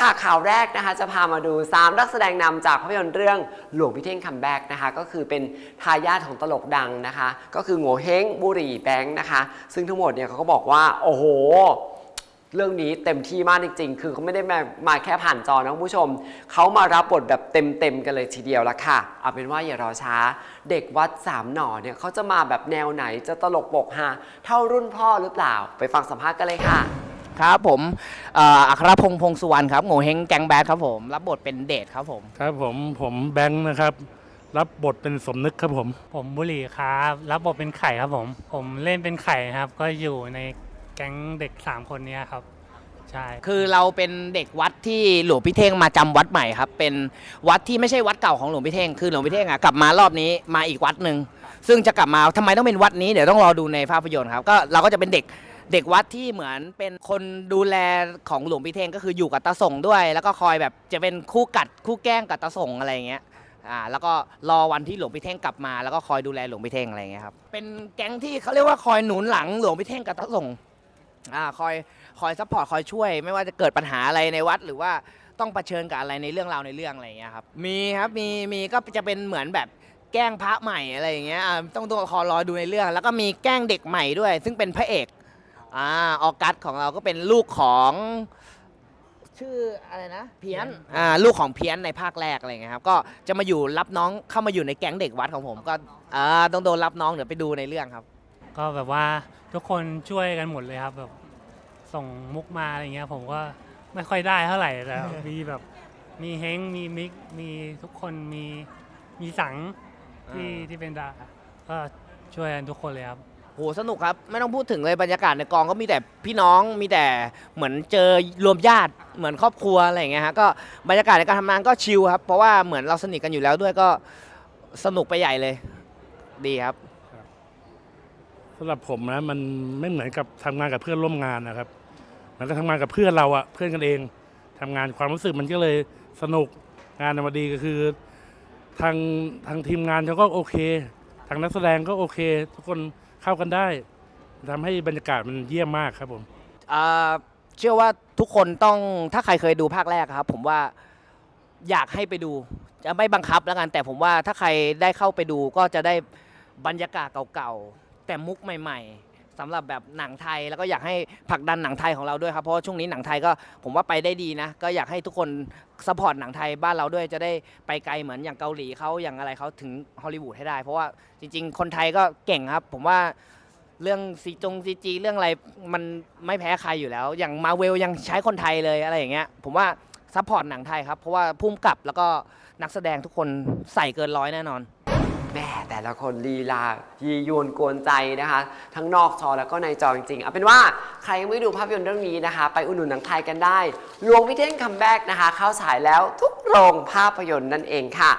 ค่ะข่าวแรกนะคะจะพามาดู 3 นักแสดงนำจากภาพยนตร์เรื่องหลวงพี่เท่งคัมแบ็กนะคะก็คือเป็นทายาทของตลกดังนะคะ ก็คือโง่เฮงบุรีแบงค์นะคะ ซึ่งทั้งหมดเนี่ยเขาก็บอกว่า โอ้โห เรื่องนี้เต็มที่มากจริง ๆ คือเขาไม่ได้มามาแค่ผ่านจอนะคุณผู้ชม เขามารับบทแบบเต็มๆกันเลยทีเดียวละค่ะ เอาเป็นว่าอย่ารอช้า เด็กวัดสามหน่อเนี่ยเขาจะมาแบบแนวไหนจะตลกปกฮาเท่ารุ่นพ่อหรือเปล่า ไปฟังสัมภาษณ์กันเลยค่ะ ครับผมเอ่ออัครพงษ์พงษ์สุวรรณครับโง่เฮงแกงแบดครับผมรับบทเป็นเดทครับผมครับผมผมแบงค์นะครับ รับบทเป็นสมนึกครับผม ผมบุหรี่ครับ รับบทเป็นไข่ครับผม ผมเล่นเป็นไข่ครับ ก็อยู่ในแก๊งเด็ก 3 คนเนี้ยครับ ใช่ คือเราเป็นเด็กวัดที่หลวงพี่เท่งมาจำวัดใหม่ครับ เป็นวัดที่ไม่ใช่วัดเก่าของหลวงพี่เท่งคือหลวงพี่เท่งอะกลับมารอบนี้มาอีกวัดหนึ่งซึ่งจะกลับมาทำไมต้องเป็นวัดนี้เดี๋ยวต้องรอดูในภาพยนตร์ครับก็เราก็จะเป็นเด็ก เด็กวัดที่เหมือนเป็นคนดูแลของหลวงพี่เท่งก็คืออยู่กับตาส่งด้วย แล้วก็คอยแบบจะเป็นคู่กัดคู่แกล้งกับตาส่งอะไรอย่างเงี้ยอ่าแล้วก็รอวันที่หลวงพี่เท่งกลับมาแล้วก็คอยดูแลหลวงพี่เท่งอะไรอย่างเงี้ยครับเป็นแก๊งที่เขาเรียกว่าคอยหนุนหลังหลวงพี่เท่งกับตาส่งอ่าคอยคอยซัพพอร์ตคอยช่วย ไม่ว่าจะเกิดปัญหาอะไรในวัด หรือว่าต้องเผชิญกับอะไรในเรื่องราวในเรื่องอะไรอย่างเงี้ยครับมีครับมีมีก็จะเป็นเหมือนแบบแกล้งพระใหม่อะไรอย่างเงี้ยอ่าต้องต้องคอยรอดูในเรื่อง แล้วก็มีแกล้งเด็กใหม่ด้วย ซึ่งเป็นพระเอก อ่าออกัสของเราก็เป็นลูกของชื่ออะไรนะเพี้ยนอ่าลูกของเพี้ยนในภาคแรกอะไรเงี้ยครับก็จะมาอยู่รับน้องเข้ามาอยู่ในแก๊งเด็กวัดของผม ก็อ่าต้องโดนรับน้องเดี๋ยวไปดูในเรื่องครับ ก็แบบว่าทุกคนช่วยกันหมดเลยครับแบบส่งมุกมาอะไรเงี้ยผมก็ไม่ค่อยได้เท่าไหร่แต่ มีแบบมีเฮงมีมิกมีทุกคนมีมีสังที่ที่เป็นดาก็ช่วยกันทุกคนเลยครับโหสนุกครับ ไม่ต้องพูดถึงเลยบรรยากาศในกองก็มีแต่พี่น้องมีแต่เหมือนเจอรวมญาติเหมือนครอบครัวอะไรอย่างเงี้ยฮะก็บรรยากาศในการทำงานก็ชิลครับ เพราะว่าเหมือนเราสนิทกันอยู่แล้วด้วยก็สนุกไปใหญ่เลย ดีครับ สำหรับผมนะมันไม่เหมือนกับทำงานกับเพื่อนร่วมงานนะครับ มันก็ทำงานกับเพื่อนเราอะเพื่อนกันเองทำงานความรู้สึกมันก็เลยสนุกงานในวันดีก็คือ ทางทางทีมงานเขาก็โอเค ทางนักแสดงก็โอเค ทุกคน เข้ากันได้ทำให้บรรยากาศมันเยี่ยมมากครับผม อ่าเชื่อว่าทุกคนต้องถ้าใครเคยดูภาคแรกครับ ผมว่าอยากให้ไปดู จะไม่บังคับแล้วกัน แต่ผมว่าถ้าใครได้เข้าไปดูก็จะได้บรรยากาศเก่าๆ แต่มุกใหม่ ๆ สำหรับแบบหนังไทยแล้วก็อยากให้ผลักดันหนังไทยของเราด้วยครับเพราะว่าช่วงนี้หนังไทยก็ผมว่าไปได้ดีนะ ก็อยากให้ทุกคนสปอร์ตหนังไทยบ้านเราด้วยจะได้ไปไกลเหมือนอย่างเกาหลีเขาอย่างอะไรเขาถึงฮอลลีวูดให้ได้ เพราะว่าจริง ๆ คนไทยก็เก่งครับ ผมว่าเรื่องซีจงซีจีเรื่องอะไรมันไม่แพ้ใครอยู่แล้ว อย่างมาเวลยังใช้คนไทยเลยอะไรอย่างเงี้ยผมว่าซัพพอร์ตหนังไทยครับเพราะว่าพุ่มกับแล้วก็นักแสดงทุกคนใส่เกินร้อยแน่นอน แม่แต่ละคนลีลายียวนกวนใจนะคะ ทั้งนอกจอแล้วก็ในจอจริงๆเอาเป็นว่าใครยังไม่ดูภาพยนตร์เรื่องนี้นะคะ ไปอุดหนุนหนังไทยกันได้หลวงพิเท่งคัมแบ็กนะคะ เข้าฉายแล้วทุกโรงภาพยนตร์นั่นเองค่ะ